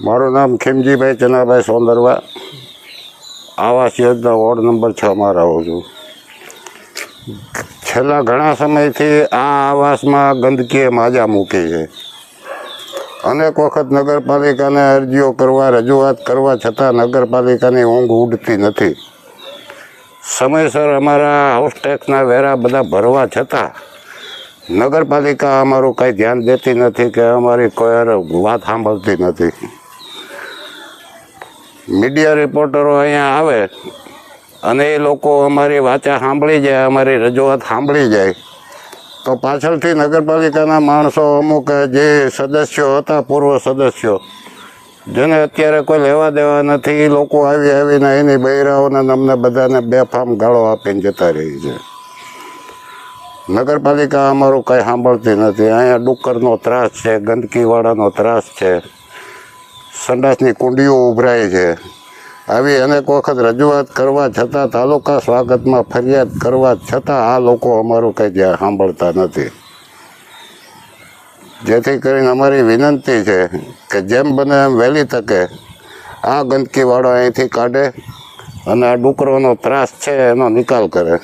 મારું નામ Khimjibhai ચનાભાઈ Sondarva. Awas Yojana ward number છમાં રહું છું. છેલ્લા ઘણા સમયથી આ આવાસમાં ગંદકીએ માજા મૂકી છે. અનેક વખત નગરપાલિકાને અરજીઓ કરવા, રજૂઆત કરવા છતાં નગરપાલિકાની ઊંઘ ઉડતી નથી. સમયસર અમારા હાઉસ ટેક્સના વેરા બધા ભરવા છતાં નગરપાલિકા અમારું કંઈ ધ્યાન દેતી નથી કે અમારી કોઈ વાત સાંભળતી નથી. મીડિયા રિપોર્ટરો અહીંયા આવે અને એ લોકો અમારી વાચા સાંભળી જાય, અમારી રજૂઆત સાંભળી જાય. તો પાછળથી નગરપાલિકાના માણસો અમુક જે સદસ્યો હતા, પૂર્વ સદસ્યો, જેને અત્યારે કોઈ લેવા દેવા નથી, એ લોકો આવી આવીને એની બૈરાઓને અમને બધાને બેફામ ગાળો આપીને જતા રહી છે. નગરપાલિકા અમારું કંઈ સાંભળતી નથી. અહીંયા ડુક્કરનો ત્રાસ છે, ગંદકીવાળાનો ત્રાસ છે. સંડાસની કુંડીઓ ઉભરાય છે. આવી અનેક વખત રજૂઆત કરવા છતાં તાલુકા સ્વાગતમાં ફરિયાદ કરવા છતાં આ લોકો અમારું કંઈ જ્યાં સાંભળતા નથી. જેથી કરીને અમારી વિનંતી છે કે જેમ બને એમ વહેલી તકે આ ગંદકીવાળો અહીંથી કાઢે અને આ ડુકરોનો ત્રાસ છે એનો નિકાલ કરે.